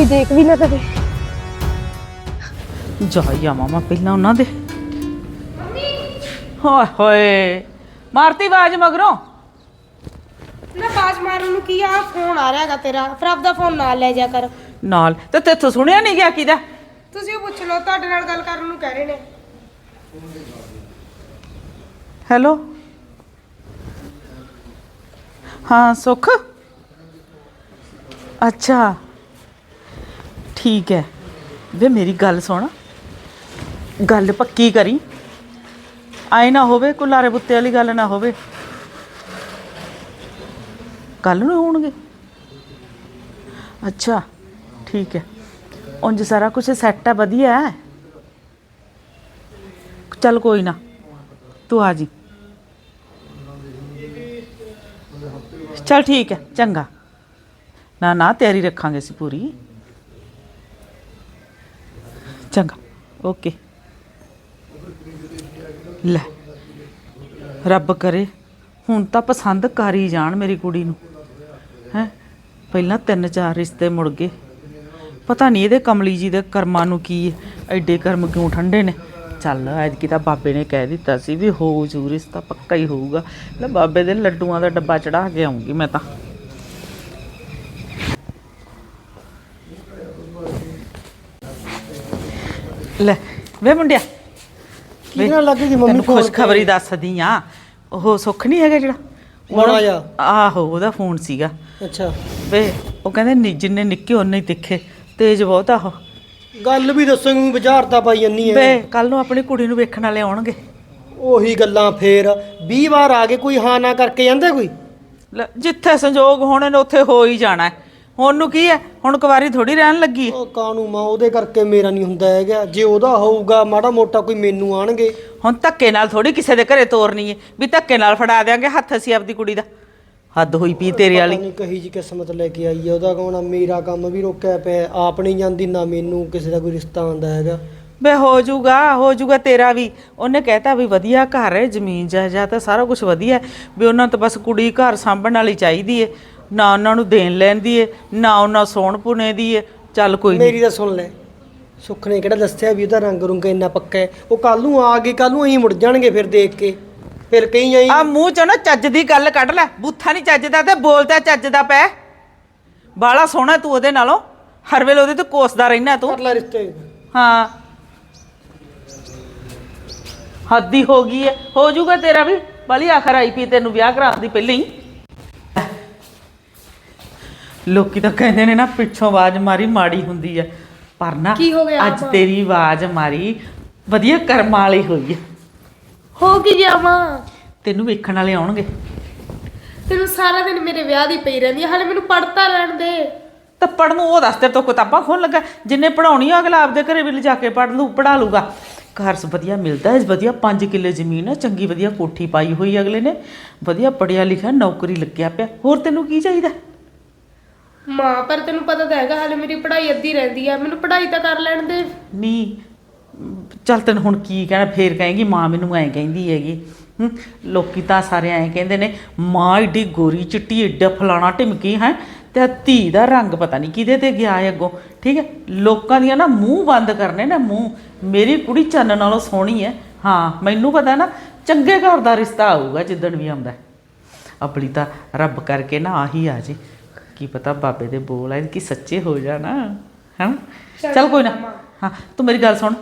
ਕੋਈ ਦੇਖ ਵੀ ਨਾ ਕਦੇ ਜਾਈ ਆਵਾਂ ਮੈਂ ਪਹਿਲਾਂ ਉਹਨਾਂ ਦੇ। ਹਾਏ ਹੋਏ ਮਾਰਤੀ ਆਵਾਜ਼ ਮਗਰੋਂ। ਨਾ ਬਾਜ ਮਾਰਨ ਨੂੰ ਕੀ ਆ ਫੋਨ ਆ ਰਿਹਾ ਹੈਗਾ ਤੇਰਾ। ਫਿਰ ਆਪਦਾ ਫੋਨ ਨਾਲ ਲੈ ਜਾ ਕਰ। ਨਾਲ ਤੇ ਤੇਥੋਂ ਸੁਣਿਆ ਨਹੀਂ ਗਿਆ ਕਿਦਾ ਤੁਸੀਂ ਉਹ ਪੁੱਛ ਲਓ ਤੁਹਾਡੇ ਨਾਲ ਗੱਲ ਕਰਨ ਨੂੰ ਕਹਿ ਰਹੇ ਨੇ। ਹੈਲੋ? ਹਾਂ ਸੁਖ? ਅੱਛਾ। ਠੀਕ ਹੈ। ਵੇ ਮੇਰੀ ਗੱਲ ਸੁਣ। ਗੱਲ ਪੱਕੀ ਕਰੀ। ਆਏ ਨਾ ਹੋਵੇ, ਕੋਈ ਲਾਰੇ ਬੁੱਤੇ ਵਾਲੀ ਗੱਲ ਨਾ ਹੋਵੇ। ਕੱਲ ਨੂੰ ਹੋਣਗੇ। ਅੱਛਾ, ਠੀਕ ਹੈ। ਉਂਝ ਸਾਰਾ ਕੁਝ ਸੈੱਟ ਹੈ ਵਧੀਆ ਹੈ। ਚੱਲ ਕੋਈ ਨਾ, ਤੂੰ ਆ ਜੀ। ਚਲ ਠੀਕ ਹੈ, ਚੰਗਾ। ਨਾ ਨਾ, ਤਿਆਰੀ ਰੱਖਾਂਗੇ ਅਸੀਂ ਪੂਰੀ। ਚੰਗਾ ਓਕੇ ਲੈ ਰੱਬ ਕਰੇ ਹੁਣ ਤਾਂ ਪਸੰਦ ਕਰ ਹੀ ਜਾਣ ਮੇਰੀ ਕੁੜੀ ਨੂੰ। ਹੈ? ਪਹਿਲਾਂ ਤਿੰਨ ਚਾਰ ਰਿਸ਼ਤੇ ਮੁੜ ਗਏ। ਪਤਾ ਨਹੀਂ ਇਹਦੇ ਕਮਲੀ ਜੀ ਦੇ ਕਰਮਾਂ ਨੂੰ ਕੀ ਹੈ, ਐਡੇ ਕਰਮ ਕਿਉਂ ਠੰਡੇ ਨੇ? ਚੱਲ ਐਤਕੀ ਤਾਂ ਬਾਬੇ ਨੇ ਕਹਿ ਦਿੱਤਾ ਸੀ ਵੀ ਹੋ ਜੂ ਰਿਸ਼ਤਾ ਪੱਕਾ ਹੀ ਹੋਊਗਾ। ਲੈ ਬਾਬੇ ਦੇ ਲੱਡੂਆਂ ਦਾ ਡੱਬਾ ਚੜਾ ਕੇ ਆਉਂਗੀ ਮੈਂ ਤਾਂ। ਲੈ ਵੇ ਮੁੰਡਿਆ। ਕੀ ਨਾਲ ਲੱਗੇਗੀ ਮੰਮੀ ਤੈਨੂੰ phone ਖੁਸ਼ ਖਬਰੀ ਦੱਸਦੀ ਆ। ਉਹ ਸੁੱਖ ਨਹੀਂ ਹੈਗਾ ਜਿਹੜਾ? ਕੌਣ ਆਇਆ? ਆਹੋ ਉਹਦਾ ਫੋਨ ਸੀਗਾ। ਅੱਛਾ। ਵੇ ਉਹ ਕਹਿੰਦੇ ਨੀ- ਜਿੰਨੇ ਨਿੱਕੇ ਉਹਨੇ ਹੀ ਤਿੱਖੇ। ਤੇਜ ਬਹੁਤ ਆ ਉਹ। ਗੱਲ ਵੀ ਦੱਸੋਗੇ ਵਿਚਾਰਤਾ ਪਾਈ ਜੰਨੀ ਐ ਵੇ ਕੱਲ ਨੂੰ ਆਪਣੀ ਕੁੜੀ ਨੂੰ ਵੇਖਣ ਵਾਲੇ ਆਉਣਗੇ। ਉਹੀ ਗੱਲਾਂ ਫੇਰ। 20 ਵਾਰ ਆ ਕੇ ਕੋਈ ਹਾਂ ਨਾ ਕਰਕੇ ਜਾਂਦਾ ਕੋਈ? ਲੈ, ਜਿੱਥੇ ਸੰਜੋਗ ਹੋਣੇ ਨੇ ਉੱਥੇ ਹੋ ਹੀ ਜਾਣਾ ਹੈ। ਹੁਣ ਨੂੰ ਕੀ ਹੈ? ਹੁਣ ਕੁਵਾਰੀ ਥੋੜੀ ਰਹਿਣ ਲੱਗੀ। ਉਹ ਕਾਨੂੰ ਮਾਂ ਉਹਦੇ ਕਰਕੇ ਮੇਰਾ ਨਹੀਂ ਹੁੰਦਾ ਹੈਗਾ। ਜੇ ਉਹਦਾ ਹੋਊਗਾ ਮਾੜਾ ਮੋਟਾ ਕੋਈ ਮੈਨੂੰ ਆਣਗੇ। ਹੁਣ ਧੱਕੇ ਨਾਲ ਥੋੜੀ ਕਿਸੇ ਦੇ ਘਰੇ ਤੋਰਨੀ ਹੈ। ਵੀ ਧੱਕੇ ਨਾਲ ਫੜਾ ਦਿਆਂਗੇ ਹੱਥ ਅਸੀਂ ਆਪਦੀ ਕੁੜੀ ਦਾ। ਹੱਦ ਹੋਈ ਪਈ ਤੇਰੇ ਵਾਲੀ। ਨਹੀਂ ਕਹੀ ਜੀ ਕਿਸਮਤ ਲੈ ਕੇ ਆਈ ਹੈ। ਉਹਦਾ ਕਹਣਾ ਮੇਰਾ ਕੰਮ ਵੀ ਰੋਕਿਆ ਪਿਆ। ਆਪ ਨਹੀਂ ਜਾਂਦੀ ਨਾ ਮੈਨੂੰ ਕਿਸੇ ਦਾ ਕੋਈ ਰਿਸ਼ਤਾ ਆਉਂਦਾ ਹੈਗਾ। ਬੇ ਹੋ ਜਾਊਗਾ ਹੋ ਜਾਊਗਾ ਤੇਰਾ ਵੀ। ਉਹਨੇ ਕਹਿਤਾ ਵੀ ਵਧੀਆ ਘਰ ਹੈ ਜ਼ਮੀਨ ਜਾਇਦਾਦ ਹੈ ਸਾਰਾ ਕੁਝ ਵਧੀਆ ਹੈ, ਵੀ ਉਹਨਾਂ ਤੋਂ ਬਸ ਕੁੜੀ ਘਰ ਸਾਂਭਣ ਵਾਲੀ ਚਾਹੀਦੀ ਏ ਨਾ ਉਹਨਾਂ ਨੂੰ ਦੇਣ ਲੈਣ ਦੀ ਏ ਨਾ ਉਹਨਾਂ ਸੋਹਣ ਪੁਣੇ ਦੀ ਏ ਚੱਲ ਕੋਈ ਨਹੀਂ ਮੇਰੀ ਤਾਂ ਸੁਣ ਲੈ ਸੁੱਖ ਨੇ ਕਿਹੜਾ ਦੱਸਿਆ ਵੀ ਉਹਦਾ ਰੰਗ ਰੁੰਗ ਇੰਨਾ ਪੱਕਾ ਹੈ ਉਹ ਕੱਲ ਨੂੰ ਆ ਗਏ ਕੱਲ ਨੂੰ ਅਸੀਂ ਮੁੜ ਜਾਣਗੇ ਫਿਰ ਦੇਖ ਕੇ। ਫਿਰ ਕਹੀਂ ਜਾਈ ਆ ਮੂੰਹ ਚੋਂ ਨਾ ਚੱਜ ਦੀ ਗੱਲ ਕੱਢ ਲੈ ਬੂਥਾ ਨਹੀਂ ਚੱਜਦਾ ਤੇ ਬੋਲਦਾ ਚੱਜਦਾ ਪੈ। ਬਾਲਾ ਸੋਹਣਾ ਤੂੰ ਉਹਦੇ ਨਾਲੋਂ ਹਰ ਵੇਲੇ ਉਹਦੇ ਤੇ ਕੋਸਦਾ ਰਹਿਣਾ ਤੂੰ। ਕਰ ਲੈ ਰਿਸ਼ਤੇ। ਹਾਂ। ਹੱਦੀ ਹੋ ਗਈ ਹੈ ਹੋ ਜਾਊਗਾ ਤੇਰਾ ਵੀ। ਬਲੀ ਆਖਰ ਆਈ ਪਈ ਤੈਨੂੰ ਵਿਆਹ ਕਰਾਉਣ ਦੀ ਪਹਿਲਾਂ ਹੀ। ਲੋਕੀ ਤਾਂ ਕਹਿੰਦੇ ਨੇ ਨਾ ਪਿੱਛੋਂ ਆਵਾਜ਼ ਮਾਰੀ ਮਾੜੀ ਹੁੰਦੀ ਹੈ ਪਰ ਨਾ ਕੀ ਹੋ ਗਿਆ ਅੱਜ ਤੇਰੀ ਆਵਾਜ਼ ਮਾਰੀ ਵਧੀਆ ਕਰਮ ਵਾਲੀ ਹੋਈ ਹੈ ਹੋ ਕੀ ਗਿਆ ਮਾਂ ਤੈਨੂੰ ਵੇਖਣ ਵਾਲੇ ਆਉਣਗੇ। ਤੈਨੂੰ ਸਾਰਾ ਦਿਨ ਮੇਰੇ ਵਿਆਹ ਦੀ ਪਈ ਰਹਿੰਦੀ ਹੈ ਹਾਲੇ ਮੈਨੂੰ ਪੜਤਾ ਲੈਣ ਦੇ। ਤਾਂ ਪੜਨ ਨੂੰ ਉਹ ਦੱਸ ਤੇ ਤੋਂ ਕਿਤਾਬਾਂ ਖੋਲ ਲੱਗਾ। ਜਿੰਨੇ ਪੜਾਉਣੀ ਆ ਅਗਲਾ ਆਪਦੇ ਘਰੇ ਵੀ ਲਿਜਾ ਕੇ ਪੜ ਲੂ ਪੜਾ ਲੂਗਾ। ਘਰ ਸ ਵਧੀਆ ਮਿਲਦਾ ਹੈ ਵਧੀਆ 5 ਕਿੱਲੇ ਜ਼ਮੀਨ ਹੈ ਚੰਗੀ ਵਧੀਆ ਕੋਠੀ ਪਾਈ ਹੋਈ ਅਗਲੇ ਨੇ। ਵਧੀਆ ਪੜਿਆ ਲਿਖਿਆ ਨੌਕਰੀ ਲੱਗਿਆ ਪਿਆ। ਹੋਰ ਤੈਨੂੰ ਕੀ ਚਾਹੀਦਾ? ਮਾਂ, ਪਰ ਤੈਨੂੰ ਪਤਾ ਤਾਂ ਹੈਗਾ, ਹਾਲੇ ਮੇਰੀ ਪੜ੍ਹਾਈ ਅੱਧੀ ਰਹਿੰਦੀ ਆ। ਮੈਨੂੰ ਪੜ੍ਹਾਈ ਤਾਂ ਕਰ ਲੈਣ ਦੇ। ਨਹੀਂ ਚੱਲ ਤੈਨੂੰ ਹੁਣ ਕੀ ਕਹਿਣਾ, ਫੇਰ ਕਹੇਗੀ, ਮਾਂ ਮੈਨੂੰ ਐਂ ਕਹਿੰਦੀ ਹੈਗੀ। ਹੂੰ, ਲੋਕੀ ਤਾਂ ਸਾਰੇ ਐਂ ਕਹਿੰਦੇ ਨੇ, ਮਾਂ ਏਡੀ ਗੋਰੀ ਚਿੱਟੀ, ਏਡਾ ਫਲਾਣਾ ਢਿਮਕੀ, ਹੈ, ਤੇ ਆਹ ਧੀ ਦਾ ਰੰਗ ਪਤਾ ਨਹੀਂ ਕਿਹਦੇ ਤੇ ਗਿਆ ਹੈ ਅੱਗੋਂ। ਠੀਕ ਹੈ, ਲੋਕਾਂ ਦੀਆਂ ਨਾ ਮੂੰਹ ਬੰਦ ਕਰਨੇ ਨਾ ਮੂੰਹ। ਮੇਰੀ ਕੁੜੀ ਚੰਨ ਨਾਲੋਂ ਸੋਹਣੀ ਹੈ। ਹਾਂ, ਮੈਨੂੰ ਪਤਾ ਨਾ, ਚੰਗੇ ਘਰ ਦਾ ਰਿਸ਼ਤਾ ਆਊਗਾ ਜਿੱਦਣ ਵੀ ਆਉਂਦਾ ਆਪਣੀ ਤਾਂ ਰੱਬ ਕਰਕੇ ਨਾ ਆਹੀ ਆ ਜੇ। ਕੀ ਪਤਾ ਬਾਬੇ ਦੇ ਬੋਲ ਆ ਕਿ ਸੱਚੇ ਹੋ ਜਾਣਾ ਹਾਂ ਚੱਲ ਕੋਈ ਨਾ। ਹਾਂ ਤੂੰ ਮੇਰੀ ਗੱਲ ਸੁਣ।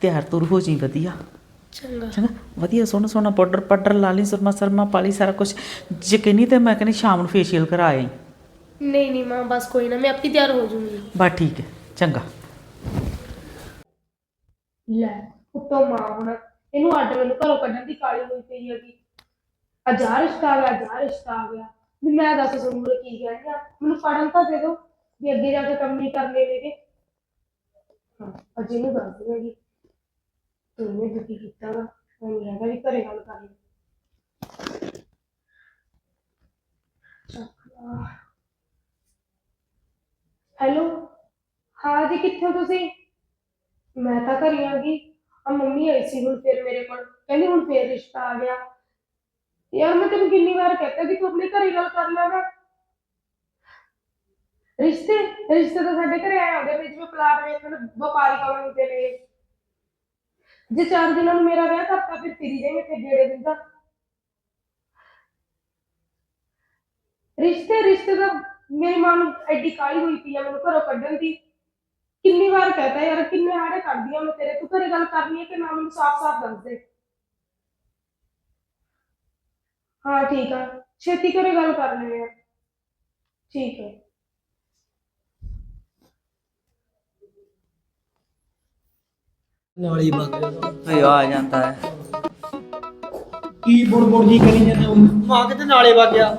ਤਿਆਰ ਤੁਰ ਹੋ ਜੀ ਵਧੀਆ। ਚੰਗਾ। ਚੰਗਾ? ਵਧੀਆ ਸੋਹਣਾ ਸੋਹਣਾ ਪਾਊਡਰ ਪਾਡਰ ਲਾ ਲਈ ਸੁਰਮਾ ਸਰਮਾ ਪਾ ਲਈ ਸਾਰਾ ਕੁਝ ਯਕੀਨੀ ਤੇ ਮੈਂ ਕਹਿੰਦੀ ਸ਼ਾਮ ਨੂੰ ਫੇਸ਼ੀਅਲ ਕਰਾ ਆਈ। ਨਹੀਂ ਨਹੀਂ ਮਾਂ ਬਸ ਕੋਈ ਨਾ ਮੈਂ ਆਪੀ ਤਿਆਰ ਹੋ ਜਾਊਂਗੀ। ਬਸ ਠੀਕ ਹੈ ਚੰਗਾ। ਲੈ ਉੱਤੋਂ ਮਾਂ ਹੁਣ ਇਹਨੂੰ ਅੱਡ ਮੈਨੂੰ ਘਰੋਂ ਕੱਢਣ ਦੀ ਕਾਲੀ ਹੋਈ ਪਈ ਹੈਗੀ। ਅਜਾ ਰਿਸ਼ਤਾ ਆ ਗਿਆ ਅਜਾ ਰਿਸ਼ਤਾ ਆ ਗਿਆ। ਵੀ ਮੈਂ ਦੱਸ ਸੁਣੂਗਾ ਕੀ ਕਹਿੰਦੇ ਆ ਮੈਨੂੰ ਪੜਨ ਤਾਂ ਦੇ ਦਿਓ ਵੀ ਅੱਗੇ ਜਾ ਕੇ ਕੰਮ ਨਹੀਂ ਕਰਨੇ ਨੇਗੇ ਹਾਂ, ਅਜੇ ਨੂੰ ਦੱਸ ਦੇਗੀ ਤੂੰ ਦੁਖੀ ਕੀਤਾ ਵਾ। ਮੈਨੂੰ ਹੈਗਾ ਵੀ ਘਰੇ ਗੱਲ ਕਰ ਲਈ ਹੈਲੋ? ਹਾਂ ਜੀ, ਕਿੱਥੇ ਹੋ ਤੁਸੀਂ? ਮੈਂ ਤਾਂ ਘਰੇ ਆ ਗਈ। ਆ ਮੰਮੀ ਆਈ ਸੀ ਹੁਣ ਫਿਰ ਮੇਰੇ ਕੋਲ। ਕਹਿੰਦੀ ਹੁਣ ਫੇਰ ਰਿਸ਼ਤਾ ਆ ਗਿਆ। ਯਾਰ ਮੈਂ ਤੈਨੂੰ ਕਿੰਨੀ ਵਾਰ ਕਹਤਾ ਕਿ ਤੂੰ ਆਪਣੇ ਘਰੇ ਗੱਲ ਕਰ ਲੈ ਰਿਸ਼ਤੇ ਰਿਸ਼ਤੇ ਤਾਂ ਸਾਡੇ ਘਰੇ ਆਏ ਹੁੰਦੇ ਨੇ, ਜਿਵੇਂ ਪਲਾਟ ਵੇਚਣ ਵਪਾਰੀ ਕੰਮ ਹੁੰਦੇ ਨੇ ਜੇ ਚਾਰ ਦਿਨਾਂ ਨੂੰ ਮੇਰਾ ਵਿਆਹ ਕਰਤਾ, ਫਿਰ ਫਿਰੀ ਜਾਏਂਗੇ ਫਿਰ ਜਿਹੜੇ ਦਿਨ ਦਾ ਰਿਸ਼ਤੇ ਰਿਸ਼ਤੇ ਦਾ ਮੇਰੀ ਮਾਂ ਨੂੰ ਐਡੀ ਕਾਲੀ ਹੋਈ ਪਈ ਆ ਮੈਨੂੰ ਘਰੋਂ ਕੱਢਣ ਦੀ। ਕਿੰਨੀ ਵਾਰ ਕਹਤਾ ਯਾਰ, ਕਿੰਨੇ ਹਾੜੇ ਕੱਢਦੀ ਆ ਮੈਂ ਤੇਰੇ, ਤੂੰ ਘਰੇ ਗੱਲ ਕਰਨੀ ਹੈ ਕਿ ਨਾ, ਮੈਨੂੰ ਸਾਫ਼-ਸਾਫ਼ ਦੱਸ ਦੇ। ਹਾਂ ਠੀਕ ਆ। ਛੇਤੀ ਘਰੇ ਗੱਲ ਕਰ ਲੈਣੇ ਆ। ਠੀਕ ਹੈ ਨਾਲ ਗਿਆ ਓਏ ਆ ਜਾਂਦਾ ਹੈ। ਕੀ ਬੁੜ ਬੁੜ ਜੀ ਕਰੀ ਜਾਂਦੇ ਹੋ? ਮਾਂ ਕਿਤੇ ਨਾਲੇ ਵਗ ਗਿਆ?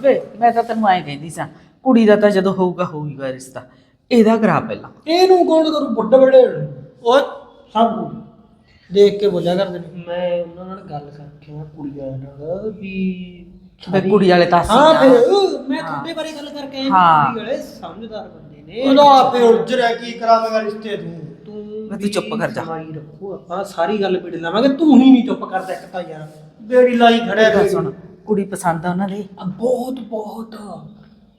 ਵੇ ਮੈਂ ਤਾਂ ਤੈਨੂੰ ਐਂ ਕਹਿੰਦੀ ਸਾਂ ਕੁੜੀ ਦਾ ਤਾਂ ਜਦੋਂ ਹੋਊਗਾ ਹੋਊਗਾ ਰਿਸ਼ਤਾ। ਇਹਦਾ ਕਰਾ ਪਹਿਲਾਂ। ਇਹਨੂੰ ਕੌਣ ਕਰੂ? ਬੁੱਢ ਬੜੇ ਓਏ ਸਭ ਕੁਝ। ਦੇਖ ਕੇ ਬੋਲਿਆ ਕਰਦੇ ਨੇ ਮੈਂ ਉਹਨਾਂ ਨਾਲ ਗੱਲ ਕਰਕੇ ਆ ਕੁੜੀਆਂ ਨਾਲ ਵੀ ਵੇ ਕੁੜੀ ਵਾਲੇ ਤਾਂ ਹਾਂ ਫਿਰ। ਮੈਂ ਤੁਹਾਡੇ ਬਾਰੇ ਗੱਲ ਕਰਕੇ ਆਇਆ ਹਾਂ। ਕੁੜੀ ਵਾਲੇ ਸਮਝਦਾਰ ਬੰਦੇ ਨੇ ਉਹਦਾ ਆਪੇ ਉਲਝ ਰਿਹਾ ਕੀ ਕਰਾਵੇਂਗਾ ਰਿਸ਼ਤੇ ਤੂੰ ਤੂੰ ਵੇ ਤੂੰ ਚੁੱਪ ਕਰ ਜਾ। ਸਮਾਈ ਰੱਖੋ ਆਪਾਂ ਸਾਰੀ ਗੱਲ ਬਿੜ ਲਾਵਾਂਗੇ ਤੂੰ ਹੀ ਨਹੀਂ ਚੁੱਪ ਕਰਦਾ ਇੱਕ ਤਾਂ ਯਾਰ ਬੇੜੀ ਲਾਈ ਖੜਿਆ ਗੱਲ। ਸੁਣ ਕੁੜੀ ਪਸੰਦ ਆ ਉਹਨਾਂ ਦੇ ਆ ਬਹੁਤ ਬਹੁਤ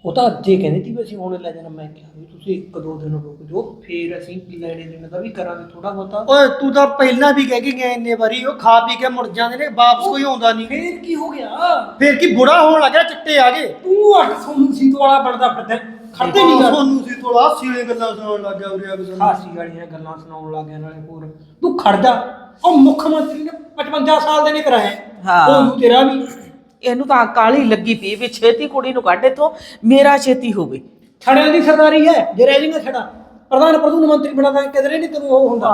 ਉਹ ਤਾਂ ਅੱਜੇ ਕਹਿੰਦੇ ਸੀ ਵੀ ਅਸੀਂ ਹੁਣ ਲੈ ਜਾਣਾ। ਮੈਂ ਕਿਹਾ ਵੀ ਤੁਸੀਂ ਇੱਕ ਦੋ ਦਿਨ ਰੁਕ ਜਾਓ ਫੇਰ ਅਸੀਂ ਲੈਣੇ ਦੇਣੇ ਦਾ ਵੀ ਕਰਾਂਗੇ ਥੋੜਾ ਬਹੁਤਾ। ਓਏ ਤੂੰ ਤਾਂ ਪਹਿਲਾਂ ਵੀ ਕਹਿ ਕੇ ਗਿਆ ਇੰਨੇ ਵਾਰੀ ਉਹ ਖਾ ਪੀ ਕੇ ਮੁੜ ਜਾਂਦੇ ਨੇ ਵਾਪਸ ਕੋਈ ਆਉਂਦਾ ਨਹੀਂ ਫੇਰ ਕੀ ਹੋ ਗਿਆ? ਫੇਰ ਕੀ ਬੁੜਾ ਹੋਣ ਲੱਗਾ ਚਿੱਟੇ ਆ ਗਏ। ਤੂੰ ਅੱਠ ਸੋਨੂੰ ਸੀ ਵਾਲਾ ਬਣਦਾ ਫਿਰਦਾ ਖੜਦੇ ਨਹੀਂ ਗੱਲ। ਸੋਨੂੰ ਸੀ ਥੋੜਾ ਹਾਸੀ ਗੱਲਾਂ ਸੁਣਾਉਣ ਲੱਗ ਗਿਆ ਉਰੇ ਆ ਕੇ ਸਾਨੂੰ। ਹਾਸੀ ਵਾਲੀਆਂ ਗੱਲਾਂ ਸੁਣਾਉਣ ਲੱਗ ਗਿਆ ਨਾਲੇ ਹੋਰ। ਤੂੰ ਖੜ ਜਾ। ਉਹ ਮੁੱਖ ਮੰਤਰੀ ਨੇ 55 ਸਾਲ ਦੇ ਨੇ ਕਰਾਏ। ਹਾਂ। ਉਹਨੂੰ ਤੇਰਾ ਵੀ ਇਹਨੂੰ ਤਾਂ ਕਾਲੀ ਲੱਗੀ ਪਈ ਵੀ ਛੇਤੀ ਕੁੜੀ ਨੂੰ ਕੱਢ ਇੱਥੋਂ ਮੇਰਾ ਛੇਤੀ ਹੋਵੇ। ਛੜਿਆਂ ਦੀ ਸਰਦਾਰੀ ਹੈ ਜੇ ਰਹਿ ਛੜਾ। ਪ੍ਰਧਾਨ ਪ੍ਰਧਾਨ ਮੰਤਰੀ ਬਣਾਦਾ ਕਿਧਰੇ ਨਹੀਂ ਤੈਨੂੰ ਉਹ ਹੁੰਦਾ।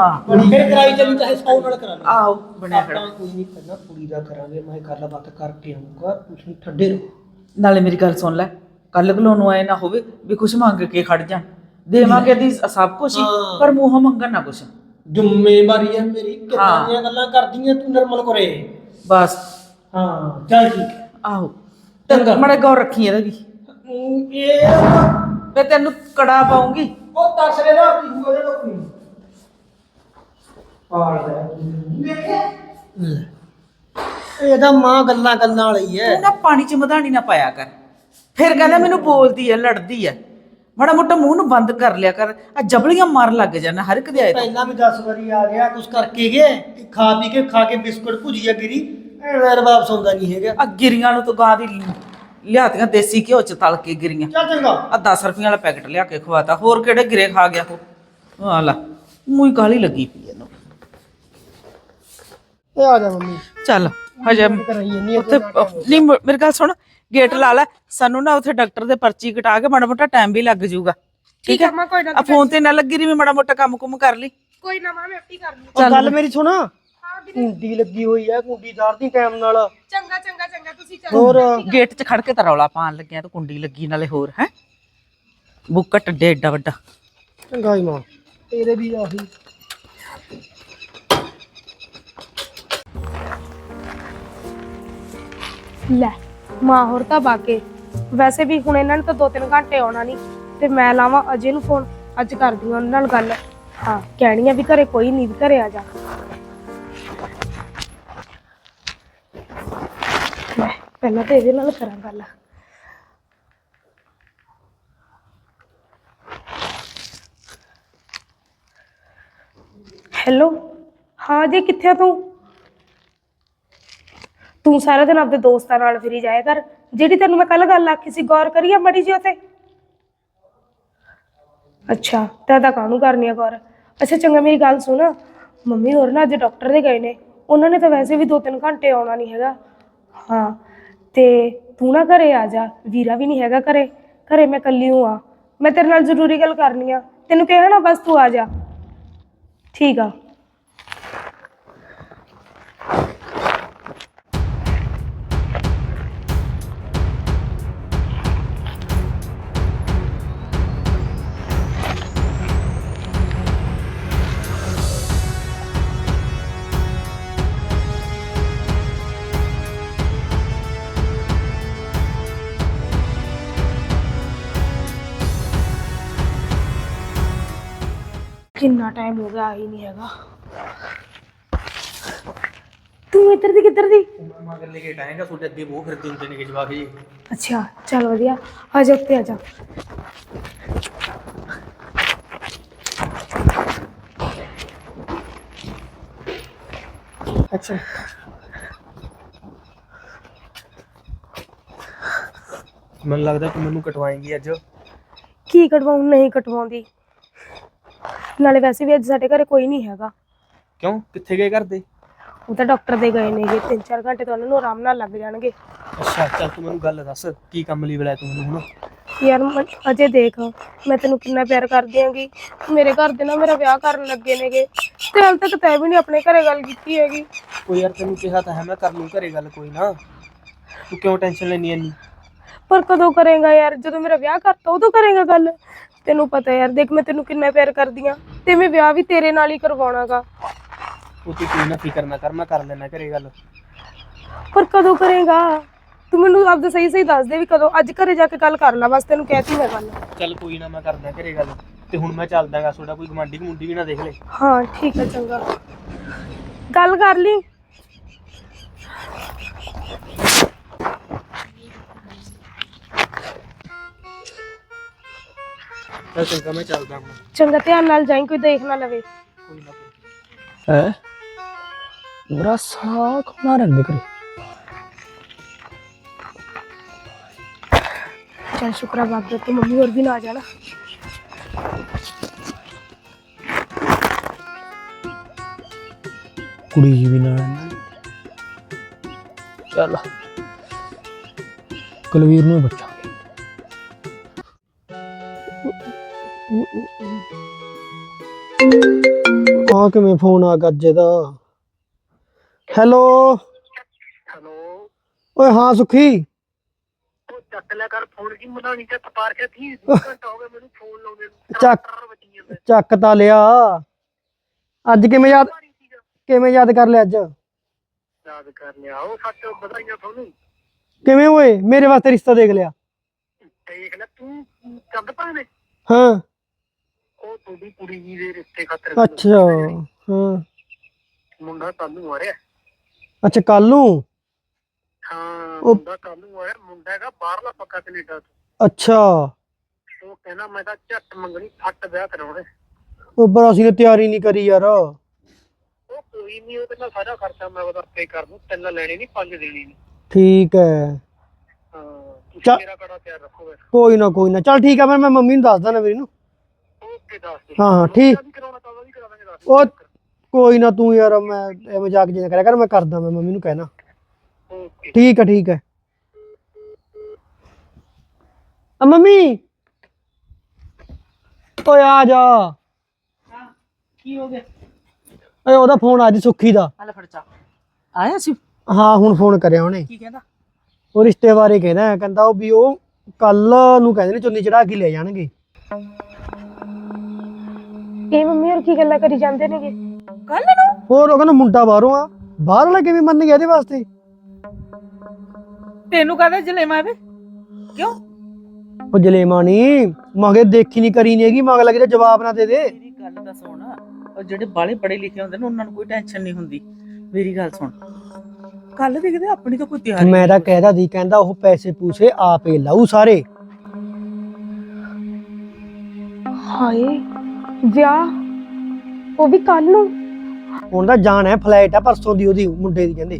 ਫਿਰ ਕਰਾਈ ਚੱਲੀ ਚਾਹੇ 100 ਨਾਲ ਕਰਾ ਲੈ। ਆਹੋ ਬਣਿਆ ਖੜਾ। ਆਪਾਂ ਕੋਈ ਨਹੀਂ ਪਹਿਲਾਂ ਕੁੜੀ ਦਾ ਕਰਾਂਗੇ ਮੈਂ ਗੱਲਬਾਤ ਕਰਕੇ ਆਉਂਗਾ ਤੁਸੀਂ ਠੱਡੇ ਰਹੋ। ਨਾਲੇ ਮੇਰੀ ਗੱਲ ਸੁਣ ਲੈ ਕੱਲ ਕੋਲੋਂ ਨੂੰ ਐ ਨਾ ਹੋਵੇ ਵੀ ਕੁਛ ਮੰਗ ਕੇ ਖੜ ਜਾਣ। ਦੇਵਾਂਗੇ ਦੀ ਸਭ ਕੁਝ। ਪਰ ਮੂੰਹ ਮੰਗਣ ਨਾ ਕੁਛ। ਜ਼ਿੰਮੇਵਾਰੀ ਹੈ ਮੇਰੀ। ਦੀਆਂ ਗੱਲਾਂ ਕਰਦੀਆਂ ਤੂੰ ਨਿਰਮਲ ਕਰੇ ਬਸ। ਹਾਂ ਚੱਲ ਠੀਕ ਹੈ। ਆਹੋ। ਚੰਗਾ। ਮੜੇ ਗੌਰ ਰੱਖੀ ਇਹਦਾ ਵੀ। ਊਂ ਇਹ ਮੈਂ ਤੈਨੂੰ ਕੜਾ ਪਾਉਂਗੀ। ਉਹ ਤਸਰੇ ਦਾ ਕੀ ਹੋਊਗਾ ਜਿਹੜਾ ਕੋਈ ਪਾਲ ਰਿਹਾ ਇਹਦਾ ਮਾਂ ਗੱਲਾਂ ਗੱਲਾਂ ਵਾਲੀ ਹੈ ਤੂੰ ਨਾ ਪਾਣੀ ਚ ਮਧਾਣੀ ਨਾ ਪਾਇਆ ਕਰ। ਫਿਰ ਕਹਿੰਦਾ ਮੈਨੂੰ ਬੋਲਦੀ ਐ ਲੜਦੀ ਐ। ਮਾੜਾ ਮੋਟਾ ਮੂੰਹ ਨੂੰ ਬੰਦ ਕਰ ਲਿਆ ਕਰ। ਆ ਜਬਲੀਆਂ ਮਾਰ ਲੱਗ ਜਾਣਾ ਹਰ ਇੱਕ ਦੇ ਆਏ ਤੋਂ। ਪਹਿਲਾਂ ਵੀ 10 ਵਾਰੀ ਆ ਗਿਆ ਕੁਛ ਕਰਕੇ ਗਏ ਕਿ ਖਾ ਪੀ ਕੇ ਖਾ ਕੇ ਬਿਸਕੁਟ ਭੁਜੀਆ ਗਿਰੀ। ਐ ਵਾਰ ਵਾਪਸ ਆਉਂਦਾ ਨਹੀਂ ਹੈਗਾ। ਆ ਗਿਰੀਆਂ ਨੂੰ ਤੂੰ ਗਾਂ ਦੀ ਲਿਆਤੀਆਂ ਦੇਸੀ ਘਿਓ ਚ ਤਲ ਕੇ ਗਿਰੀਆਂ। ਚੱਲ ਚੰਗਾ। ਆ 10 ਰੁਪਈਆਂ ਵਾਲਾ ਪੈਕਟ ਲਿਆ ਕੇ ਖਵਾਤਾ ਹੋਰ ਕਿਹੜੇ ਗਿਰੇ ਖਾ ਗਿਆ ਉਹ ਆ ਲੈ ਮੂੰਹ ਹੀ ਕਾਲੀ ਲੱਗੀ ਪਈ ਇਹਨੂੰ। ਇਹ ਆ ਜਾ ਮੰਮੀ। ਚੱਲ ਹਜੇ ਉੱਥੇ ਨਹੀਂ ਮ- ਮੇਰੀ ਗੱਲ ਸੁਣ ਗੇਟ ਲਾ ਲੈ ਸਾਨੂੰ ਨਾ ਉੱਥੇ ਡਾਕਟਰ ਦੇ ਪਰਚੀ ਕਟਾ ਕੇ ਮਾੜਾ ਮੋਟਾ ਟਾਈਮ ਵੀ ਲੱਗ ਜਾਊਗਾ। ਠੀਕ ਹੈ? ਮੈਂ ਕੋਈ ਨਾ ਆ ਫੋਨ ਤੇ ਨਾ ਲੱਗੀ ਰਹੀ ਮਾੜਾ ਮੋਟਾ ਕੰਮ ਕੁਮ ਕਰ ਲਈ। ਕੋਈ ਨਾ ਮਾਂ ਮੈਂ ਆਪੀ ਕਰ ਲਈ ਉਹ ਗੱਲ ਮੇਰੀ ਸੁਣ। ਕੁੰਡੀ ਲੱਗੀ ਹੋਈ ਹੈ ਕੁੰਡੀ ਦਾਰਦੀ ਟਾਈਮ ਨਾਲ। ਚੰਗਾ ਚੰਗਾ ਚੰਗਾ ਤੁਸੀਂ ਚੱਲੋ। ਹੋਰ? ਗੇਟ 'ਚ ਖੜ ਕੇ ਤਾਂ ਰੌਲਾ ਪਾਣ ਲੱਗਿਆ ਤੇ ਕੁੰਡੀ ਲੱਗੀ ਨਾਲੇ ਹੋਰ ਹੈ? ਬੁੱਕਾ ਟੱਡੇ ਏਡਾ ਵੱਡਾ। ਚੰਗਾ ਹੀ ਮਾਂ ਤੇਰੇ ਵੀ ਆਹੀ। ਲੈ ਮਾਂ ਹੋਰ ਤਾਂ ਬਾਕੇ। ਵੈਸੇ ਵੀ ਹੁਣ ਇਹਨਾਂ ਨੇ ਤਾਂ 2-3 ਘੰਟੇ ਆਉਣਾ ਨਹੀਂ ਤੇ ਮੈਂ ਲਾਵਾਂ ਅਜੇ ਨੂੰ ਫੋਨ ਅੱਜ ਕਰਦੀ ਹਾਂ ਉਹਨਾਂ ਨਾਲ ਗੱਲ। ਹਾਂ ਕਹਿਣੀ ਆ ਵੀ ਘਰੇ ਕੋਈ ਨਹੀਂ ਵੀ ਘਰੇ ਆ ਜਾ। ਪਹਿਲਾਂ ਤਾਂ ਇਹਦੇ ਨਾਲ ਕਰਾਂ ਗੱਲ। ਹੈਲੋ ਹਾਂ ਜੀ, ਕਿੱਥੇ ਆ ਤੂੰ? ਤੂੰ ਸਾਰਾ ਦਿਨ ਆਪਣੇ ਦੋਸਤਾਂ ਨਾਲ ਫਿਰੀ ਜਾਇਆ ਕਰ। ਜਿਹੜੀ ਤੈਨੂੰ ਮੈਂ ਕੱਲ ਗੱਲ ਆਖੀ ਸੀ, ਗੌਰ ਕਰੀਆ ਮੜੀ ਜੀ ਉਤੇ ਅੱਛਾ ਤਾਂ ਤਾਂ ਕਾਹਨੂੰ ਕਰਨੀ ਆ ਗੌਰ? ਅੱਛਾ, ਚੰਗਾ ਮੇਰੀ ਗੱਲ ਸੁਣ। ਮੰਮੀ ਹੋਰ ਨਾ ਅੱਜ ਡਾਕਟਰ ਦੇ ਗਏ ਨੇ। ਉਹਨਾਂ ਨੇ ਤਾਂ ਵੈਸੇ ਵੀ 2-3 ਘੰਟੇ ਆਉਣਾ ਨਹੀਂ ਹੈਗਾ। ਹਾਂ ਤੇ ਤੂੰ ਨਾ ਘਰੇ ਆ ਜਾ, ਵੀਰਾ ਵੀ ਨਹੀਂ ਹੈਗਾ ਘਰੇ। ਘਰੇ ਮੈਂ ਇਕੱਲੀ ਹੂੰ ਆ। ਮੈਂ ਤੇਰੇ ਨਾਲ ਜ਼ਰੂਰੀ ਗੱਲ ਕਰਨੀ ਆ। ਤੈਨੂੰ ਕਿਹਾ ਨਾ ਬਸ ਤੂੰ ਆ ਜਾ। ਠੀਕ ਆ। ਕਿੰਨਾ ਟਾਈਮ ਹੋ ਗਿਆ ਆਹੀ ਨਹੀਂ ਹੈਗਾ। ਤੂੰ ਇੱਧਰ ਦੀ ਕਿੱਧਰ ਦੀ? ਅੱਛਾ ਚਲ ਵਧੀਆ। ਆ ਜਾ ਉੱਤੇ ਆ ਜਾ। ਅੱਛਾ। ਮੈਨੂੰ ਲੱਗਦਾ ਤੂੰ ਮੈਨੂੰ ਕਟਵਾਏਂਗੀ ਅੱਜ। ਕੀ ਕਟਵਾਉਂ ਨਹੀਂ ਕਟਵਾਉਂਦੀ। ਨਾਲੇ ਵੈਸੇ ਵੀ ਅੱਜ ਸਾਡੇ ਘਰੇ ਕੋਈ ਨਹੀਂ ਹੈਗਾ। ਕਿਉਂ? ਕਿੱਥੇ ਗਏ ਕਰਦੇ ਉਹ ਤਾਂ ਡਾਕਟਰ ਦੇ ਗਏ ਨੇਗੇ। 3-4 ਘੰਟੇ ਤਾਂ ਉਹਨਾਂ ਨੂੰ ਆਰਾਮ ਨਾਲ ਲੱਗ ਜਾਣਗੇ। ਅੱਛਾ ਚੱਲ ਤੂੰ ਮੈਨੂੰ ਗੱਲ ਦੱਸ ਕੀ ਕੰਮ ਲਈ ਬੁਲਾਇਆ ਤੂੰ ਮੈਨੂੰ ਹੁਣ? ਯਾਰ ਅਜੇ ਦੇਖ ਮੈਂ ਤੈਨੂੰ ਕਿੰਨਾ ਪਿਆਰ ਕਰਦੀ ਆਂਗੀ ਮੇਰੇ ਘਰ ਦੇ ਨਾ ਮੇਰਾ ਵਿਆਹ ਕਰਨ ਲੱਗੇ ਨੇਗੇ। ਤੇ ਹਾਲ ਤੱਕ ਤੈ ਵੀ ਨਹੀਂ ਆਪਣੇ ਘਰੇ ਗੱਲ ਕੀਤੀ ਹੈਗੀ। ਕੋਈ ਯਾਰ ਤੈਨੂੰ ਕਿਹਾ ਤਾਂ ਹੈ ਮੈਂ ਕਰ ਲੂੰ ਘਰੇ ਗੱਲ ਕੋਈ ਨਾ। ਤੂੰ ਕਿਉਂ ਟੈਨਸ਼ਨ ਲੈਣੀ ਐਨੀ ਪਰ ਕਦੋਂ ਕਰੇਗਾ ਯਾਰ? ਜਦੋਂ ਮੇਰਾ ਵਿਆਹ ਕਰਤਾ ਉਦੋਂ ਕਰੇਗਾ ਗੱਲ। ਤੈਨੂੰ ਪਤਾ ਯਾਰ ਦੇਖ ਮੈਂ ਤੈਨੂੰ ਕਿੰਨਾ ਪਿਆਰ ਕਰਦੀ ਆ ਤੇ ਮੈਂ ਵਿਆਹ ਵੀ ਤੇਰੇ ਨਾਲ ਹੀ ਕਰਵਾਉਣਾਗਾ। ਉਹ ਤੂੰ ਕੋਈ ਨਾ ਫਿਕਰ ਨਾ ਕਰ ਮੈਂ ਕਰ ਲੈਣਾ ਘਰੇ ਗੱਲ। ਪਰ ਕਦੋਂ ਕਰੇਗਾ? ਤੂੰ ਮੈਨੂੰ ਆਪਦਾ ਸਹੀ ਸਹੀ ਦੱਸ ਦੇ ਵੀ ਕਦੋਂ ਅੱਜ ਘਰੇ ਜਾ ਕੇ ਗੱਲ ਕਰ ਲੈ ਬਸ ਤੈਨੂੰ ਕਹਿਤੀ ਮੈਂ ਗੱਲ। ਚੱਲ ਕੋਈ ਨਾ ਮੈਂ ਕਰਦਾ ਘਰੇ ਗੱਲ ਤੇ ਹੁਣ ਮੈਂ ਚੱਲਦਾਗਾ ਤੁਹਾਡਾ ਕੋਈ ਗਵਾਂਢੀ ਗੁੰਡੀ ਵੀ ਨਾ ਦੇਖ ਲੈ। ਹਾਂ ਠੀਕ ਹੈ ਚੰਗਾ। ਗੱਲ ਕਰ ਲਈ। ਚੱਲ ਚੰਗਾ ਮੈਂ ਚੱਲਦਾ ਹੁਣ। ਚੰਗਾ ਧਿਆਨ ਨਾਲ ਜਾਈਂ ਕੋਈ ਦੇਖ ਨਾ ਲਵੇ। ਕੋਈ ਨਾ ਹੈ? ਮੇਰਾ ਸਾਹ ਖੋਣਾ ਰਹਿੰਦੇ ਕਰੇ ਚਲ ਸ਼ੁਕਰਾ ਬਾਬਾ ਤੇ ਮੰਮੀ ਹੋਰ ਵੀ ਨਾ ਆ ਜਾਣਾ। ਕੁੜੀ ਜੀ ਵੀ ਨਾਲ ਚੱਲ। ਕੁਲਵੀਰ ਨੂੰ ਬਚਾਂਗੇ ਆ ਕਿਵੇਂ ਫੋਨ ਆ ਗੱਜੇ ਦਾ ਹੈਲੋ ਹੈਲੋ ਓਏ ਹਾਂ ਸੁਖੀ? ਉਹ ਚੱਕ ਲਿਆ ਕਰ ਫੋਨ ਕੀ ਮਨਾਣੀ ਤੇ ਤਪਾਰ ਕੇ 30 ਘੰਟਾ ਹੋ ਗਿਆ ਮੈਨੂੰ ਫੋਨ ਲਾਉਂਦੇ ਨੂੰ ਚੱਕ। ਟਰ ਵੱਜੀ ਜਾਂਦਾ। ਚੱਕ ਤਾਂ ਲਿਆ। ਅੱਜ ਕਿਵੇਂ ਯਾਦ ਕਿਵੇਂ ਯਾਦ ਕਰ ਲਿਆ ਅੱਜ? ਯਾਦ ਕਰ ਲਿਆ ਉਹ ਸੱਚ ਵਧਾਈਆਂ ਤੁਹਾਨੂੰ। ਕਿਵੇਂ ਓਏ? ਮੇਰੇ ਵਾਸਤੇ ਰਿਸ਼ਤਾ ਦੇਖ ਲਿਆ। ਦੇਖ ਲੈ ਤੂੰ ਚੰਦ ਭਾਵੇਂ ਹਾਂ। ਉਹ ਤੁਹਾਡੀ ਕੁੜੀ ਜੀ ਦੇ ਰਿਸ਼ਤੇ ਖਾਤਰ ਅੱਛਾ ਹਾਂ। ਮੁੰਡਾ ਕੱਲ ਨੂੰ ਆ ਰਿਹਾ। ਅੱਛਾ ਕੱਲ ਨੂੰ? ਹਾਂ ਉਹ- ਮੁੰਡਾ ਕੱਲ ਨੂੰ ਆ ਰਿਹਾ। ਮੁੰਡਾ ਹੈਗਾ ਬਾਹਰਲਾ ਪੱਕਾ ਕੈਨੇਡਾ ਤੋਂ। ਅੱਛਾ। ਉਹ ਕਹਿੰਦਾ ਮੈਂ ਤਾਂ ਝੱਟ ਮੰਗਣੀ ਫੱਟ ਵਿਆਹ ਕਰਾਉਣਾ ਉਹ ਪਰ ਅਸੀਂ ਤਿਆਰੀ ਨਹੀਂ ਕਰੀ ਯਾਰ। ਉਹ ਕੋਈ ਨਹੀਂ ਉਹ ਕਹਿੰਦਾ ਸਾਰਾ ਖਰਚਾ ਮੈਂ ਉਹਦਾ ਪੇ ਕਰ ਦੂੰ। ਤਿੰਨ ਲੈਣੇ ਨਹੀਂ ਪੰਜ ਦੇਣੇ ਨੇ ਠੀਕ ਹੈ। ਹਾਂ। ਮੇਰਾ ਕੜਾ ਤਿਆਰ ਰੱਖੋ ਕੋਈ ਨਾ ਕੋਈ ਨਾ। ਚੱਲ ਠੀਕ ਆ ਮੈਂ ਮੰਮੀ ਨੂੰ ਦੱਸਦਾ ਨਾ ਮੇਰੀ ਨੂੰ। ਓਕੇ ਦੱਸ ਦੇ। ਹਾਂ, ਹਾਂ, ਠੀਕ। ਵੀ ਕਰਾਉਣਾ ਤਾਂ ਉਹ ਵੀ ਕਰਾ ਦਾਂਗੇ ਦੱਸ ਉਹ ਕੋਈ ਨਾ ਤੂੰ ਯਾਰ ਮੈਂ ਇਹ ਮਜ਼ਾਕ ਜਿਹਾ ਕਰਿਆ ਕਰ ਮੈਂ ਕਰਦਾ ਮੈਂ ਮੰਮੀ ਨੂੰ ਕਹਿਣਾ। ਓਕੇ। ਠੀਕ ਹੈ ਠੀਕ ਹੈ ਆ ਮੰਮੀ। ਓਏ ਆ ਜਾ। ਕੀ ਹੋ ਗਿਆ? ਓਏ ਉਹਦਾ ਫੋਨ ਅੱਜ ਸੁੱਖੀ ਦਾ। ਹਲੇ ਫੜ ਚਾ ਆਇਆ ਸੀ? ਹਾਂ ਹੁਣ ਫੋਨ ਕਰਿਆ ਉਹਨੇ। ਕੀ ਕਹਿੰਦਾ? ਉਹ ਰਿਸ਼ਤੇ ਬਾਰੇ ਕਹਿੰਦਾ ਕਹਿੰਦਾ ਉਹ ਵੀ ਉਹ ਕੱਲ ਨੂੰ ਕਹਿੰਦੇ ਨੇ ਚੁੰਨੀ ਚੜਾ ਕੇ ਲੈ ਜਾਣਗੇ। ਇਹ ਮੰਮੀ ਹੋਰ ਕੀ ਗੱਲਾਂ ਕਰੀ ਜਾਂਦੇ ਨੇਗੇ? ਕੱਲ ਨੂੰ? ਹੋਰ ਉਹ ਕਹਿੰਦਾ ਮੁੰਡਾ ਬਾਹਰੋਂ ਆ। ਬਾਹਰ ਵਾਲਾ ਕਿਵੇਂ ਮੰਨ ਗਿਆ ਇਹਦੇ ਵਾਸਤੇ? ਤੈਨੂੰ ਕਹਦੇ ਜਲੇਮਾ ਵੇ ਕਿਉਂ? ਉਹ ਜਲੇਮਾ ਨਹੀਂ ਮੰਗੇ ਦੇਖੀ ਨਹੀਂ ਕਰੀ ਨਹੀਂ ਹੈਗੀ ਮੰਗ ਲੱਗੇ ਤੇ ਜਵਾਬ ਨਾ ਦੇ ਦੇ। ਮੇਰੀ ਗੱਲ ਤਾਂ ਸੁਣ। ਉਹ ਜਿਹੜੇ ਬਾਲੇ ਪੜੇ ਲਿਖੇ ਹੁੰਦੇ ਨੇ ਉਹਨਾਂ ਨੂੰ ਕੋਈ ਟੈਨਸ਼ਨ ਨਹੀਂ ਹੁੰਦੀ। ਮੇਰੀ ਗੱਲ ਸੁਣ। ਕੱਲ ਦੇਖਦੇ ਆਪਣੀ ਤਾਂ ਕੋਈ ਤਿਆਰੀ ਮੈਂ ਤਾਂ ਕਹਿਦਾ ਦੀ ਕਹਿੰਦਾ ਉਹ ਪੈਸੇ ਪੂਸੇ ਆਪੇ ਲਾਊ ਸਾਰੇ। ਹਾਏ। ਵਿਆਹ ਉਹ ਵੀ ਕੱਲ ਨੂੰ? ਹੁਣ ਤਾਂ ਜਾਣ ਹੈ ਫਲਾਈਟ ਆ ਪਰਸੋਂ ਦੀ ਉਹਦੀ ਮੁੰਡੇ ਦੀ ਕਹਿੰਦੇ।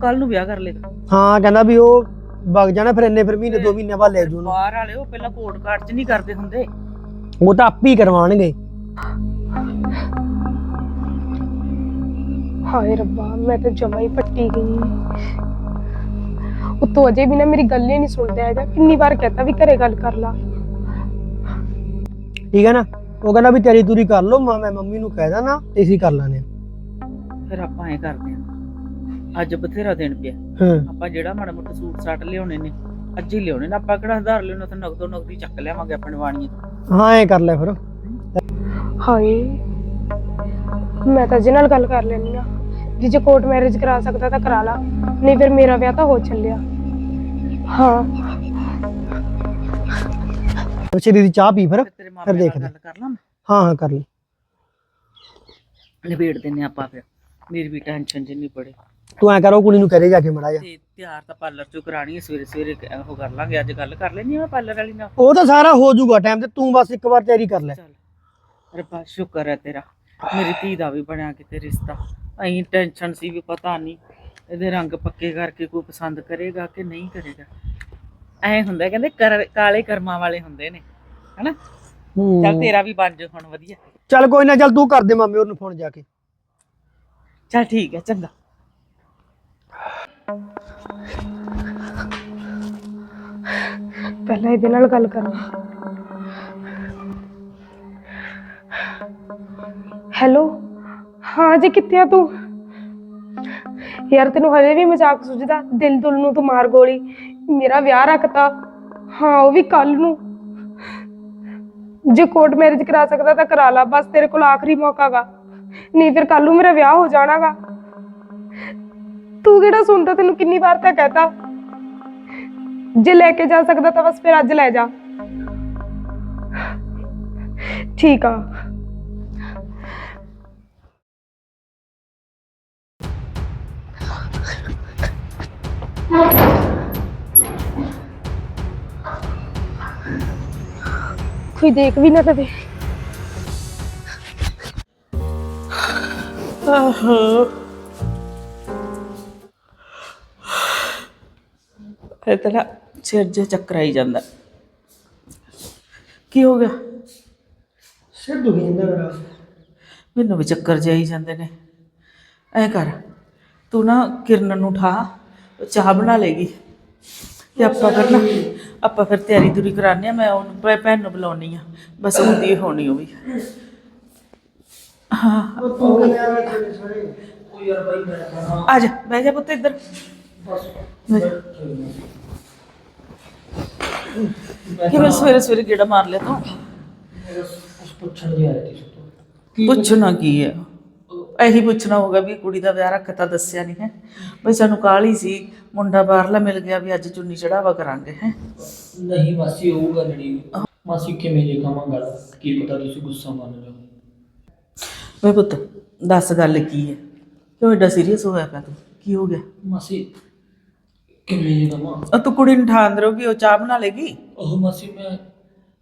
ਕੱਲ ਨੂੰ ਵਿਆਹ ਕਰ ਲੇਗਾ ਹਾਂ ਕਹਿੰਦਾ ਵੀ ਉਹ ਵਗ ਜਾਣਾ ਫਿਰ ਇੰਨੇ ਫਿਰ ਮਹੀਨੇ ਦੋ ਮਹੀਨੇ ਬਾਅਦ ਲੈ ਜੂ ਉਹਨੂੰ। ਬਾਹਰ ਵਾਲੇ ਉਹ ਪਹਿਲਾਂ ਕੋਰਟ ਕਾਰਡ 'ਚ ਨਹੀਂ ਕਰਦੇ ਹੁੰਦੇ। ਉਹ ਤਾਂ ਆਪੇ ਹੀ ਕਰਵਾਉਣਗੇ। ਹਾਏ ਰੱਬਾ ਮੈਂ ਤਾਂ ਜਮਾ ਹੀ ਪੱਟੀ ਗਈ ਉਤੋਂ ਅਜੇ ਵੀ ਨਾ ਮੇਰੀ ਗੱਲ ਹੀ ਨਹੀਂ ਸੁਣਦਾ ਹੈਗਾ। ਕਿੰਨੀ ਵਾਰ ਕਹਤਾ ਵੀ ਘਰੇ ਗੱਲ ਕਰ ਲਾ। ਠੀਕ ਹੈ ਨਾ? ਉਹ ਕਹਿੰਦਾ ਵੀ ਤੇਰੀ ਤੂਰੀ ਕਰ ਲਓ ਮੈਂ ਮੈਂ ਮੰਮੀ ਨੂੰ ਕਹਿਦਾ ਨਾ ਤੇ ਅਸੀਂ ਕਰ ਲਾਨੇ ਫਿਰ ਆਪਾਂ ਐ ਕਰਦੇ ਹਾਂ। ਅੱਜ ਬਥੇਰਾ ਦਿਨ ਪਿਆ। ਹਾਂ। ਆਪਾਂ ਜਿਹੜਾ ਮਾੜਾ ਮੋਟਾ ਸੂਟ ਸਾਟ ਲਿਆਉਣੇ ਨੇ ਅੱਜ ਹੀ ਲਿਆਉਣੇ ਨੇ। ਆਪਾਂ ਕਿਹੜਾ ਹਜ਼ਾਰ ਲਿਆਉਣਾ ਤਾਂ ਨਗਦੋ ਨਗਦੀ ਚੱਕ ਲਿਆਵਾਂਗੇ ਆਪਣੇ ਵਾਣੀਏ ਤੋਂ। ਹਾਂ ਐ ਕਰ ਲੈ ਫਿਰ। ਹਾਏ ਮੈਂ ਤਾਂ ਜਿਹਦੇ ਨਾਲ ਗੱਲ ਕਰ ਲੈਣੀ ਆ ਜੇ ਜੇ ਕੋਰਟ ਮੈਰਿਜ ਕਰਾ ਸਕਦਾ ਤਾਂ ਕਰਾ ਲਾ ਨਹੀਂ ਫਿਰ ਮੇਰਾ ਵਿਆਹ ਤਾਂ ਹੋ ਚੱਲਿਆ। ਹਾਂ ਸ਼ਰੀਰ ਦੀ ਚਾਹ ਪੀ ਫਿਰ ਫਿਰ ਨਾਲ ਦੇਖਦੇ। ਗੱਲ ਕਰ ਲਾਂ ਹਾਂ ਹਾਂ ਕਰ ਲਈ। ਨਿਬੇੜ ਦਿੰਨੇ ਆਪਾਂ ਫਿਰ। ਮੇਰੀ ਵੀ ਟੈਨਸ਼ਨ ਜਿੰਨੀ ਪੜੇ ਤੂੰ ਐ ਕਰੋ ਕੁੜੀ ਨੂੰ ਕਰੇ ਜਾ ਕੇ ਮੜਾ ਜਾ ਤੇ ਤਿਆਰ ਤਾਂ ਪਾਰਲਰ ਚੋਂ ਕਰਾਣੀ ਹੈ ਸਵੇਰੇ ਸਵੇਰੇ ਕ- ਉਹ ਕਰ ਲਾਂਗੇ ਅੱਜ ਗੱਲ ਕਰ ਲੈਣੀ ਆ ਪਾਰਲਰ ਵਾਲੀ ਨਾਲ। ਉਹ ਤਾਂ ਸਾਰਾ ਹੋ ਜਾਊਗਾ ਟਾਈਮ ਤੇ ਤੂੰ ਬਸ ਇੱਕ ਵਾਰ ਤਿਆਰੀ ਕਰ ਲੈ। ਚੱਲ ਰੱਬਾ ਸ਼ੁਕਰ ਹੈ ਤੇਰਾ। ਮੇਰੀ ਧੀ ਦਾ ਵੀ ਬਣਿਆ ਕਿਤੇ ਰਿਸ਼ਤਾ। ਅਹੀਂ ਟੈਨਸ਼ਨ ਸੀ ਵੀ ਪਤਾ ਨਹੀਂ ਇਹਦੇ ਰੰਗ ਪੱਕੇ ਕਰਕੇ ਕੋਈ ਪਸੰਦ ਕਰੇਗਾ ਕਿ ਨਹੀਂ ਕਰੇਗਾ। ਐ ਹੁੰਦਾ ਕਹਿੰਦੇ ਕਰ- ਕਾਲੇ ਕਰਮਾਂ ਵਾਲੇ ਹੁੰਦੇ ਨੇ ਹਨਾ? ਚੱਲ ਤੇਰਾ ਵੀ ਬਣ ਜਾ ਹੁਣ ਵਧੀਆ। ਚੱਲ ਕੋਈ ਨਾ ਚੱਲ ਤੂੰ ਕਰ ਦੇ ਮਾਮੇ ਉਹਨੂੰ ਫੋਨ ਜਾ ਕੇ। ਚੱਲ ਠੀਕ ਹੈ ਚੰਗਾ। ਪਹਿਲਾਂ ਇਹਦੇ ਨਾਲ ਗੱਲ ਕਰਾਂ ਹੈਲੋ? ਹਾਂ ਜੀ ਕਿੱਥੇ ਆ ਤੂੰ? ਯਾਰ ਤੈਨੂੰ ਹਜੇ ਵੀ ਮਜ਼ਾਕ ਸੁਝਦਾ ਦਿਲ ਦੁਲ ਨੂੰ ਤੂੰ ਮਾਰ ਗੋਲੀ। ਮੇਰਾ ਵਿਆਹ ਰੱਖਤਾ, ਹਾਂ, ਉਹ ਵੀ ਕੱਲ ਨੂੰ। ਜੇ ਕੋਰਟ ਮੈਰਿਜ ਕਰਾ ਸਕਦਾ ਤਾਂ ਕਰਾ ਲਾ, ਬਸ ਤੇਰੇ ਕੋਲ ਆਖਰੀ ਮੌਕਾ ਗਾ। ਨਹੀਂ ਫਿਰ ਕੱਲ ਨੂੰ ਮੇਰਾ ਵਿਆਹ ਹੋ ਜਾਣਾਗਾ। ਤੂੰ ਕਿਹੜਾ ਸੁਣਦਾ, ਤੈਨੂੰ ਕਿੰਨੀ ਵਾਰ ਤਾਂ ਕਹਤਾ। ਜੇ ਲੈ ਕੇ ਜਾ ਸਕਦਾ ਤਾਂ ਬਸ ਫਿਰ ਅੱਜ ਲੈ ਜਾ। ਠੀਕ ਆ। ਕੋਈ ਦੇਖ ਵੀ ਨਾ ਕਦੇ ਆਹੋ। ਫਿਰ ਤੇਰਾ ਸਿਰ ਜੇ ਚੱਕਰ ਆਈ ਜਾਂਦਾ। ਕੀ ਹੋ ਗਿਆ? ਸਿਰ ਦੁਖੀ ਜਾਂਦਾ ਮੇਰਾ। ਮੈਨੂੰ ਵੀ ਚੱਕਰ ਜਿਹੇ ਆਈ ਜਾਂਦੇ ਨੇ। ਐ ਕਰ ਤੂੰ ਨਾ ਕਿਰਨ ਨੂੰ ਉਠਾ ਚਾਹ ਬਣਾ ਲੇਗੀ ਤੇ ਆਪਾਂ ਕਰਨਾ ਆਪਾਂ ਫਿਰ ਤਿਆਰੀ ਤੁਰੀ ਕਰਾਉਂਦੇ ਆ ਮੈਂ ਉਹਨੂੰ ਭੈ- ਭੈਣ ਨੂੰ ਬੁਲਾਉਣੀ ਆ ਬਸ ਹੁੰਦੀ ਹੋਣੀ ਉਹ ਵੀ। ਹਾਂ। ਤੂੰ ਕਿਹਾ ਮੈਂ ਤੇਰੇ ਸਾਰੇ ਉਹ ਯਾਰ ਬਾਈ ਮੈਂ ਆ ਜਾ ਬਹਿ ਜਾ ਪੁੱਤ ਇੱਧਰ। ਬਹਿ ਜਾ। ਕਿਵੇਂ ਸਵੇਰੇ ਸਵੇਰੇ ਗੇੜਾ ਮਾਰ ਲਿਆ ਤੂੰ? ਉਸ ਪੁੱਛਣ ਦੀ ਆਈ ਸੀ। ਪੁੱਛਣਾ ਕੀ ਹੈ? ਇਹੀ ਪੁੱਛਣਾ ਹੋਗਾ ਵੀ ਕੁੜੀ ਦਾ ਵਿਆਹ ਰੱਖਤਾ ਦੱਸਿਆ ਨਹੀਂ ਹੈ। ਬਈ ਸਾਨੂੰ ਕਾਹਲੀ ਸੀ ਮੁੰਡਾ ਬਾਹਰਲਾ ਮਿਲ ਗਿਆ ਵੀ ਅੱਜ ਚੁੰਨੀ ਚੜਾਵਾ ਕਰਾਂਗੇ ਹੈ। ਨਹੀਂ ਮਾਸੀ ਗੱਲ ਨਹੀਂ ਮਾਸੀ ਕਿਵੇਂ ਜੇ ਕਹਾਂ ਗੱਲ ਕੀ ਪਤਾ ਤੁਸੀਂ ਗੁੱਸਾ ਮੰਨ ਜਾਓ ਵੇ ਪੁੱਤ ਦੱਸ ਗੱਲ ਕੀ ਹੈ? ਕਿਉਂ ਏਡਾ ਸੀਰੀਅਸ ਹੋਇਆ ਪਿਆ ਤੂੰ? ਕੀ ਹੋ ਗਿਆ? ਮਾਸੀ ਕਿਵੇਂ ਜੇ ਕਹਾਂ। ਆ ਤੂੰ ਕੁੜੀ ਨੂੰ ਠਾਣ ਰਹੋਗੀ ਉਹ ਚਾਹ ਬਣਾ ਲੇਗੀ ਉਹ ਮਾਸੀ ਮੈਂ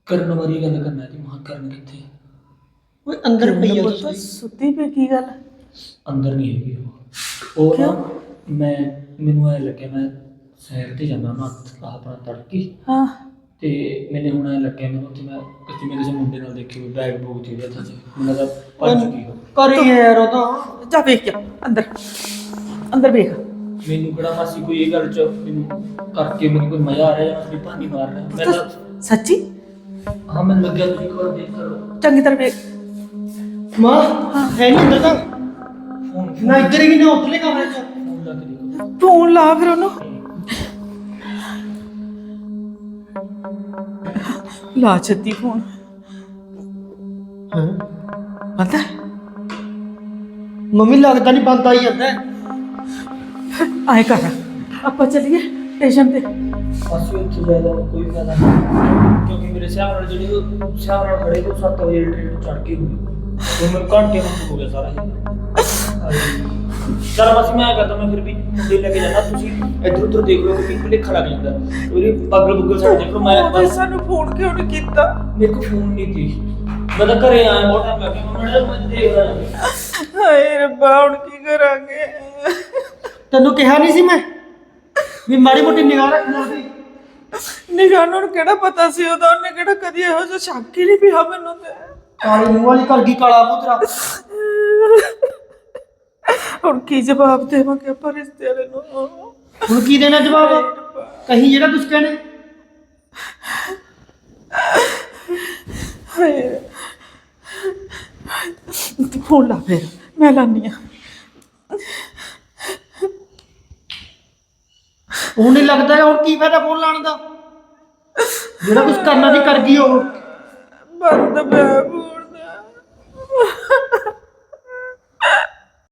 ਕਰਨ ਵਾਲੀ ਗੱਲ ਕਰਨਾ ਸੀ ਮਹਾਂ ਕਰਨ ਕਿੱਥੇ? ਓਏ ਅੰਦਰ ਪਈ ਆ ਤੁਸੀਂ ਸੁੱਤੀ ਪਈ ਕੀ ਗੱਲ ਅੰਦਰ ਨਹੀਂ ਹੈਗੀ ਉਹ। ਉਹ ਨਾ ਮੈਂ ਮੈਨੂੰ ਐ ਲੱਗਿਆ ਮੈਂ ਸੈਰ ਤੇ ਜਾਂਦਾ ਨਾ ਆਪਣਾ ਤੜਕੀ। ਹਾਂ। ਤੇ ਮੈਨੂੰ ਹੁਣ ਐ ਲੱਗਿਆ ਮੈਨੂੰ ਉੱਥੇ ਮੈਂ ਕਿਸੇ ਮੇਰੇ ਕਿਸੇ ਮੁੰਡੇ ਨਾਲ ਦੇਖੀ ਹੋਈ ਬੈਗ ਬੂਗ ਜਿਹੜਾ ਥਾ ਮੈਨੂੰ ਲੱਗਾ ਭੱਜ ਚੁੱਕੀ ਉਹ। ਕਰੀ ਯਾਰ ਉਹ ਤਾਂ। ਜਾ ਵੇਖ ਕੇ ਅੰਦਰ। ਅੰਦਰ ਵੇਖ। ਮੈਨੂੰ ਕਿਹੜਾ ਮਾਸੀ ਕੋਈ ਇਹ ਗੱਲ ਚ ਮੈਨੂੰ ਕਰਕੇ ਮੈਨੂੰ ਕੋਈ ਮਜ਼ਾ ਆ ਰਿਹਾ ਜਾਂ ਕੋਈ ਭਾਨੀ ਮਾਰ ਰਿਹਾ। ਮੈਂ ਤਾਂ ਸੱਚੀ? ਹਾਂ ਮੈਨੂੰ ਲੱਗਿਆ ਤੁਸੀਂ ਇੱਕ ਵਾਰ ਦੇਖ ਕਰੋ। ਚੰਗੀ ਤਰ੍ਹਾਂ ਵੇਖ। ਮਾਂ ਹੈ ਨਹੀਂ ਅੰਦਰ ਤਾਂ। ਨਾ ਇੱਧਰ ਹੀ ਨਾ ਉੱਤਲੇ ਕਮਰੇ ਚ ਫੋਨ ਲਾ ਕੇ ਦੇਖੋ ਫੋਨ ਲਾ ਫਿਰ ਉਹਨੂੰ ਲਾ ਛੱਤੀ ਫੋਨ ਹਾਂ ਪਤਾ ਮੰਮੀ ਲੱਗਦਾ ਨਹੀਂ ਬੰਦ ਆਈ ਜਾਂਦਾ ਹੈ। ਆਏ ਕਰ ਆਪਾਂ ਚੱਲੀਏ ਸਟੇਸ਼ਨ ਤੇ ਅਸੀਂ ਉੱਥੇ ਜ਼ਿਆਦਾ ਕੋਈ ਫਾਇਦਾ ਨਹੀਂ ਕਿਉਂਕਿ ਮੇਰੇ ਹਿਸਾਬ ਨਾਲ ਜਿਹੜੀ ਉਹ ਹਿਸਾਬ ਨਾਲ ਖੜੇ ਤੋਂ 7 ਵਜੇ ਟ੍ਰੇਨ ਚੜ ਕੇ ਹੋਈ ਉਹ ਮੈਂ ਘੰਟੇ ਨੂੰ ਹੋ ਗਿਆ ਸਾਰਾ ਇਹ ਚਲ ਬਸ ਮੈਂ ਕਰਦਾ ਮੈਂ ਫਿਰ ਵੀ ਮੁੰਡੇ ਲੈ ਕੇ ਜਾਣਾ ਤੁਸੀਂ ਇੱਧਰ ਉੱਧਰ ਦੇਖ ਲਓ ਕਿ ਭੁਲੇਖਾ ਲੱਗ ਜਾਂਦਾ। ਉਹਦੀ ਪੱਗਲ ਪੁੱਗਲ ਸਾਡੇ ਦੇਖ ਲਓ ਮੈਂ ਉਹਨੇ ਸਾਨੂੰ ਫੋਨ ਕਿਉਂ ਨਹੀਂ ਕੀਤਾ? ਮੇਰੇ ਕੋਲ ਫੋਨ ਨਹੀਂ ਸੀ। ਮੈਂ ਤਾਂ ਘਰੇ ਆਇਆ ਬਹੁਤ ਟਾਈਮ ਲੱਗ ਗਿਆ। ਉਹਨਾਂ ਨੇ ਮੈਂ ਦੇਖ ਰਿਹਾ ਹਾਏ ਰੱਬਾ ਹੁਣ ਕੀ ਕਰਾਂਗੇ? ਤੈਨੂੰ ਕਿਹਾ ਨਹੀਂ ਸੀ ਮੈਂ ਵੀ ਮਾੜੀ ਮੋਟੀ ਨਿਗਾਹ ਰੱਖਣਾ ਸੀ ਨਿਗਾਹ ਨੂੰ ਕਿਹੜਾ ਪਤਾ ਸੀ? ਉਹਦਾ ਉਹਨੇ ਕਿਹੜਾ ਕਦੀ ਇਹੋ ਜਿਹਾ ਸ਼ੱਕ ਹੀ ਨਹੀਂ ਪਿਆ ਮੈਨੂੰ ਤੇ। ਕਾਲੀ ਮੂੰਹ ਵਾਲੀ ਕਰ ਗਈ ਕਾਲਾ ਮੂੰਹ ਤੇਰਾ। ਹੁਣ ਕੀ ਜਵਾਬ ਦੇਵਾਂਗੇ ਆਪਾਂ ਰਿਸ਼ਤੇ ਵਾਲੇ ਨੂੰ? ਹੁਣ ਕੀ ਦੇਣਾ ਜਵਾਬ? ਕਹੀਂ ਜਿਹੜਾ ਕੁਝ ਕਹਿਣੇ। ਹਾਏ। ਤੂੰ ਫੋਨ ਲਾ ਫਿਰ ਮੈਂ ਲਾਨੀ ਆ। ਉਹ ਨਹੀਂ ਲੱਗਦਾ ਹੈ, ਹੁਣ ਕੀ ਫਾਇਦਾ ਫੋਨ ਲਾਉਣ ਦਾ? ਜਿਹੜਾ ਕੁਝ ਕਰਨਾ ਸੀ ਕਰ ਗਈ ਉਹ। ਬੰਦ ਪਿਆ